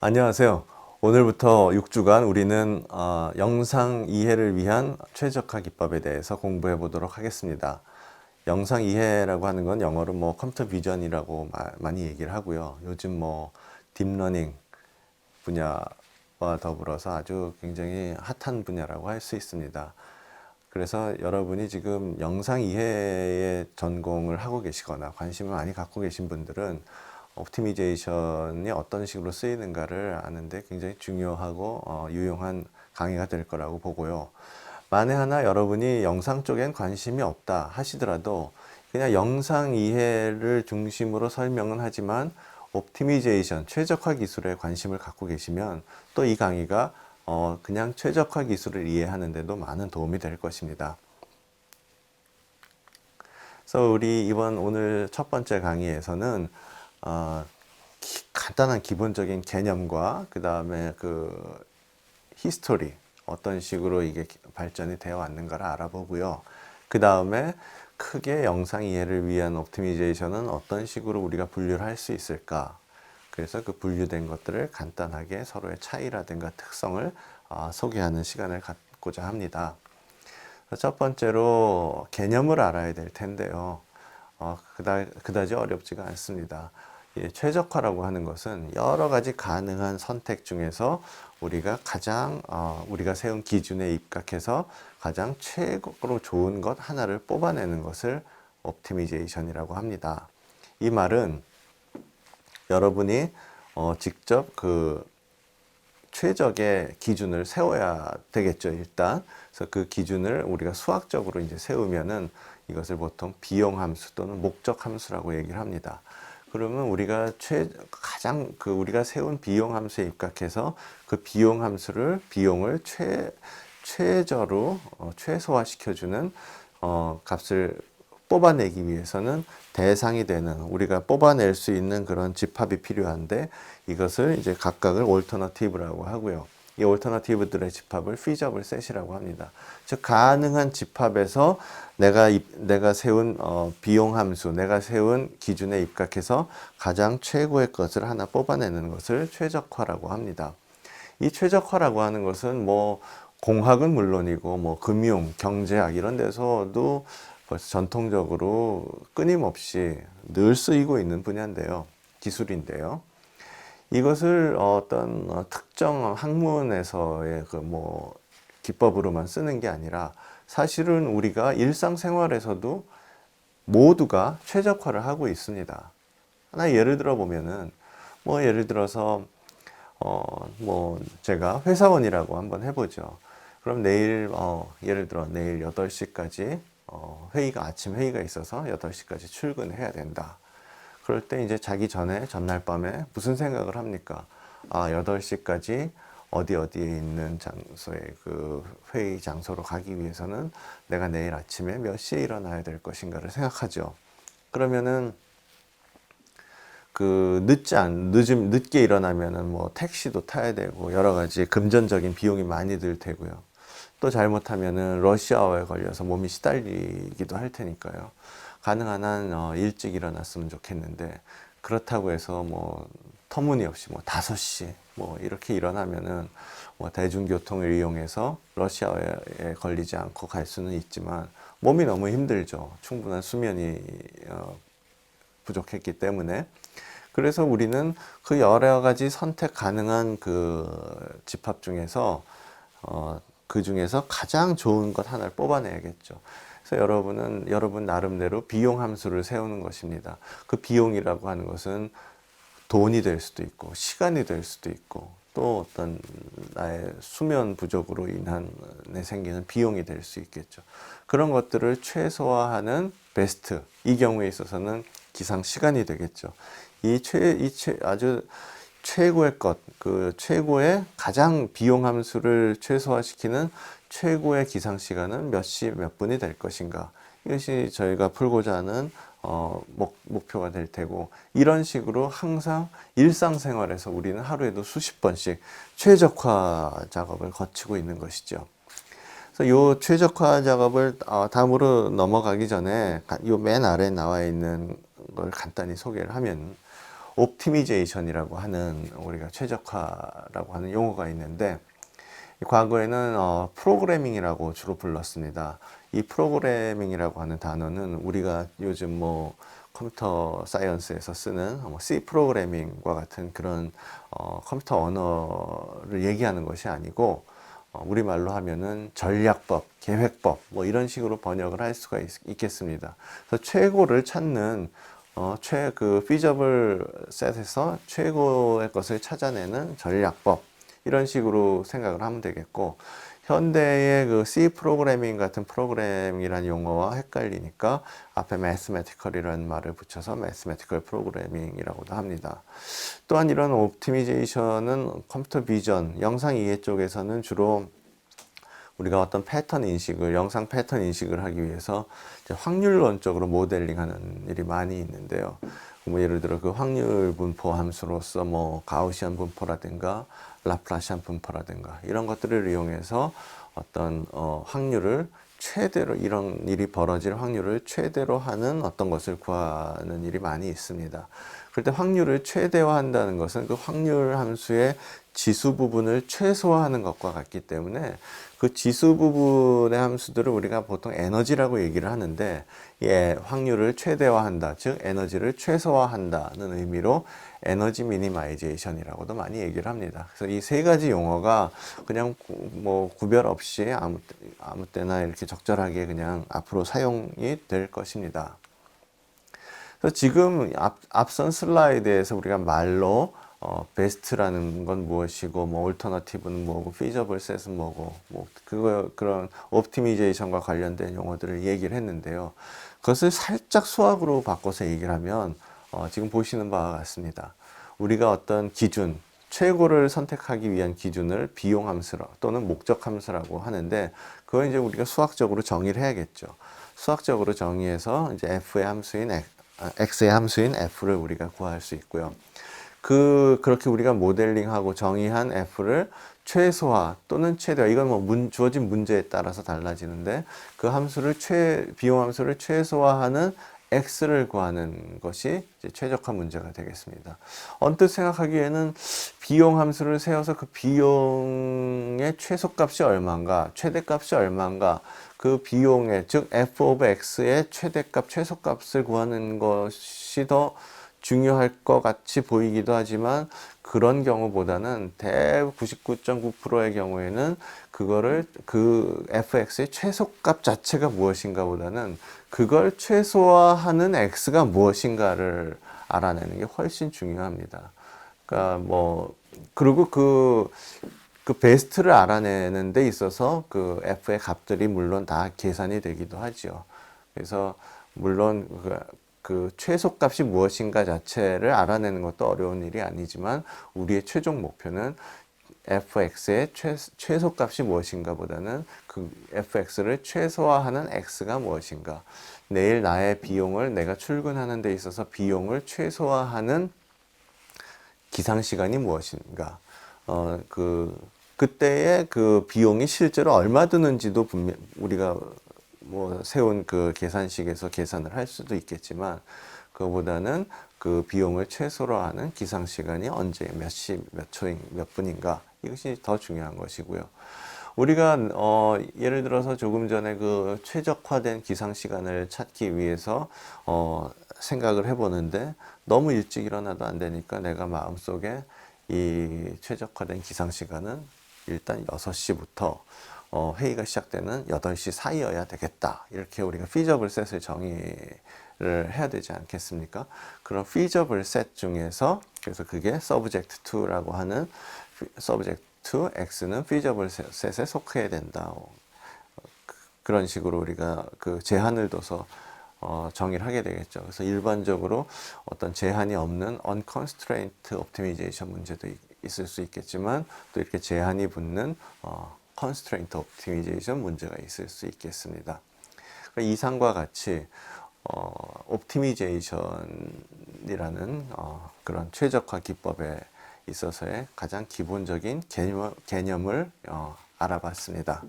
안녕하세요. 오늘부터 6주간 우리는 어, 영상 이해를 위한 최적화 기법에 대해서 공부해 보도록 하겠습니다. 영상 이해라고 하는 건 영어로 뭐 컴퓨터 비전이라고 마- 많이 얘기를 하고요. 요즘 뭐 딥러닝 분야와 더불어서 아주 굉장히 핫한 분야라고 할 수 있습니다. 그래서 여러분이 지금 영상 이해의 전공을 하고 계시거나 관심을 많이 갖고 계신 분들은 옵티미제이션이 어떤 식으로 쓰이는가를 아는데 굉장히 중요하고 어, 유용한 강의가 될 거라고 보고요. 만에 하나 여러분이 영상 쪽엔 관심이 없다 하시더라도 그냥 영상 이해를 중심으로 설명은 하지만 옵티미제이션, 최적화 기술에 관심을 갖고 계시면 또 이 강의가 어, 그냥 최적화 기술을 이해하는데도 많은 도움이 될 것입니다. 그래서 우리 이번 오늘 첫 번째 강의에서는 어, 기- 간단한 기본적인 개념과 그 다음에 그 히스토리 어떤 식으로 이게 기- 발전이 되어 왔는가를 알아보고요. 그 다음에 크게 영상 이해를 위한 옵티미제이션은 어떤 식으로 우리가 분류를 할 수 있을까? 그래서 그 분류된 것들을 간단하게 서로의 차이라든가 특성을 어, 소개하는 시간을 갖고자 합니다. 첫 번째로 개념을 알아야 될 텐데요. 어, 그다, 그다지 어렵지가 않습니다. 이 최적화라고 하는 것은 여러 가지 가능한 선택 중에서 우리가 가장 어, 우리가 세운 기준에 입각해서 가장 최고로 좋은 것 하나를 뽑아내는 것을 옵티미제이션이라고 합니다. 이 말은 여러분이 어, 직접 그 최적의 기준을 세워야 되겠죠, 일단. 그래서 그 기준을 우리가 수학적으로 이제 세우면은 이것을 보통 비용 함수 또는 목적 함수라고 얘기를 합니다. 그러면 우리가 최, 가장 그 우리가 세운 비용 함수에 입각해서 그 비용 함수를, 비용을 최, 최저로 어, 최소화시켜주는 어, 값을 뽑아내기 위해서는 대상이 되는 우리가 뽑아낼 수 있는 그런 집합이 필요한데 이것을 이제 각각을 올터너티브라고 하고요. 이 올터너티브들의 집합을 feasible set이라고 합니다. 즉 가능한 집합에서 내가 입- 내가 세운 어, 비용 함수, 내가 세운 기준에 입각해서 가장 최고의 것을 하나 뽑아내는 것을 최적화라고 합니다. 이 최적화라고 하는 것은 뭐 공학은 물론이고 뭐 금융, 경제학 이런 데서도 벌써 전통적으로 끊임없이 늘 쓰이고 있는 분야인데요. 기술인데요. 이것을 어떤 어, 특정 학문에서의 그 뭐 기법으로만 쓰는 게 아니라 사실은 우리가 일상생활에서도 모두가 최적화를 하고 있습니다. 하나 예를 들어 보면은 뭐 예를 들어서 어 뭐 제가 회사원이라고 한번 해보죠. 그럼 내일 어 예를 들어 내일 8시까지 어 회의가 아침 회의가 있어서 8시까지 출근해야 된다. 그럴 때 이제 자기 전에 전날 밤에 무슨 생각을 합니까? 아, 8시까지 어디 어디에 있는 장소에 그 회의 장소로 가기 위해서는 내가 내일 아침에 몇 시에 일어나야 될 것인가를 생각하죠. 그러면은 그 늦지 않 늦음 늦게 일어나면은 뭐 택시도 타야 되고 여러 가지 금전적인 비용이 많이 들 테고요. 또 잘못하면은 러시아워에 걸려서 몸이 시달리기도 할 테니까요. 가능한 한 어, 일찍 일어났으면 좋겠는데 그렇다고 해서 뭐 터무니없이 뭐 5시 뭐 이렇게 일어나면은 뭐 대중교통을 이용해서 러시아에 걸리지 않고 갈 수는 있지만 몸이 너무 힘들죠. 충분한 수면이 어, 부족했기 때문에 그래서 우리는 그 여러 가지 선택 가능한 그 집합 중에서 어, 그 중에서 가장 좋은 것 하나를 뽑아내야겠죠. 그래서 여러분은 여러분 나름대로 비용 함수를 세우는 것입니다. 그 비용이라고 하는 것은 돈이 될 수도 있고 시간이 될 수도 있고 또 어떤 나의 수면 부족으로 인한 내 생기는 비용이 될 수 있겠죠. 그런 것들을 최소화하는 베스트 이 경우에 있어서는 기상 시간이 되겠죠. 이 최, 이 최, 아주 최고의 것, 그 최고의 가장 비용 함수를 최소화시키는 최고의 기상 시간은 몇 시 몇 분이 될 것인가. 이것이 저희가 풀고자 하는 어, 목, 목표가 될 테고 이런 식으로 항상 일상생활에서 우리는 하루에도 수십 번씩 최적화 작업을 거치고 있는 것이죠. 그래서 요 최적화 작업을 어, 다음으로 넘어가기 전에 요 맨 아래 나와 있는 걸 간단히 소개를 하면 옵티미제이션이라고 하는 우리가 최적화라고 하는 용어가 있는데 과거에는 어, 프로그래밍이라고 주로 불렀습니다. 이 프로그래밍이라고 하는 단어는 우리가 요즘 뭐 컴퓨터 사이언스에서 쓰는 뭐 C 프로그래밍과 같은 그런 어, 컴퓨터 언어를 얘기하는 것이 아니고 어, 우리말로 하면은 전략법, 계획법 뭐 이런 식으로 번역을 할 수가 있, 겠습니다 그래서 최고를 찾는 어, 최, 그, 피저블 셋에서 최고의 것을 찾아내는 전략법. 이런 식으로 생각을 하면 되겠고, 현대의 그 C 프로그래밍 같은 프로그래밍이라는 용어와 헷갈리니까 앞에 mathematical이라는 말을 붙여서 mathematical programming이라고도 합니다. 또한 이런 옵티미제이션은 컴퓨터 비전, 영상 이해 쪽에서는 주로 우리가 어떤 패턴 인식을 영상 패턴 인식을 하기 위해서 확률론적으로 모델링하는 일이 많이 있는데요. 뭐 예를 들어 그 확률 분포 함수로서 뭐 가우시안 분포라든가 라플라시안 분포라든가 이런 것들을 이용해서 어떤 어 확률을 최대로 이런 일이 벌어질 확률을 최대로 하는 어떤 것을 구하는 일이 많이 있습니다. 그럴 때 확률을 최대화한다는 것은 그 확률 함수의 지수 부분을 최소화하는 것과 같기 때문에 그 지수 부분의 함수들을 우리가 보통 에너지라고 얘기를 하는데 예, 확률을 최대화한다. 즉 에너지를 최소화한다는 의미로 에너지 미니마이제이션이라고도 많이 얘기를 합니다. 그래서 이 세 가지 용어가 그냥 구, 뭐 구별 없이 아무, 때- 아무 때나 이렇게 적절하게 그냥 앞으로 사용이 될 것입니다. 그래서 지금 앞, 앞선 슬라이드에서 우리가 말로 어, 베스트라는 건 무엇이고, 뭐, 올터너티브는 뭐고, 피저블 셋은 뭐고, 뭐, 그거, 그런 옵티미제이션과 관련된 용어들을 얘기를 했는데요. 그것을 살짝 수학으로 바꿔서 얘기를 하면, 어, 지금 보시는 바와 같습니다. 우리가 어떤 기준, 최고를 선택하기 위한 기준을 비용 함수라 또는 목적 함수라고 하는데, 그걸 이제 우리가 수학적으로 정의를 해야겠죠. 수학적으로 정의해서 이제 f의 함수인 아, x의 함수인 f를 우리가 구할 수 있고요. 그 그렇게 우리가 모델링하고 정의한 f를 최소화 또는 최대화 이건 뭐 문, 주어진 문제에 따라서 달라지는데 그 함수를 최 비용 함수를 최소화하는 x를 구하는 것이 이제 최적화 문제가 되겠습니다. 언뜻 생각하기에는 비용 함수를 세워서 그 비용의 최소값이 얼마인가, 최대값이 얼마인가, 그 비용의 즉 f of x의 최대값, 최소값을 구하는 것이 더 중요할 것 같이 보이기도 하지만 그런 경우보다는 대 99.9%의 경우에는 그거를 그 fx의 최소값 자체가 무엇인가 보다는 그걸 최소화하는 x가 무엇인가를 알아내는 게 훨씬 중요합니다. 그러니까 뭐 그리고 그그 베스트를 알아내는 데 있어서 그 f의 값들이 물론 다 계산이 되기도 하죠. 그래서 물론 그, 그 최소값이 무엇인가 자체를 알아내는 것도 어려운 일이 아니지만 우리의 최종 목표는 fx의 최, 최소값이 무엇인가 보다는 그 fx를 최소화하는 x가 무엇인가. 내일 나의 비용을 내가 출근하는 데 있어서 비용을 최소화하는 기상 시간이 무엇인가. 어그 그때의 그 비용이 실제로 얼마 드는지도 분명 우리가 뭐 세운 그 계산식에서 계산을 할 수도 있겠지만 그보다는 그 비용을 최소로 하는 기상 시간이 언제 몇 시 몇 초인 몇 분인가 이것이 더 중요한 것이고요. 우리가 어 예를 들어서 조금 전에 그 최적화된 기상 시간을 찾기 위해서 어 생각을 해보는데 너무 일찍 일어나도 안 되니까 내가 마음속에 이 최적화된 기상 시간은 일단 6시부터 어, 회의가 시작되는 8시 사이여야 되겠다. 이렇게 우리가 feasible set을 정의를 해야 되지 않겠습니까? 그런 feasible set 중에서 그래서 그게 subject to라고 하는 subject to x는 feasible set에 속해야 된다. 어, 그- 그런 식으로 우리가 그 제한을 둬서 어, 정의를 하게 되겠죠. 그래서 일반적으로 어떤 제한이 없는 unconstrained optimization 문제도 있- 있을 수 있겠지만 또 이렇게 제한이 붙는 어, constraint optimization 문제가 있을 수 있겠습니다. 그러니까 이상과 같이 어, 옵티미제이션이라는 어, 그런 최적화 기법에 있어서의 가장 기본적인 개념, 개념을 어, 알아봤습니다.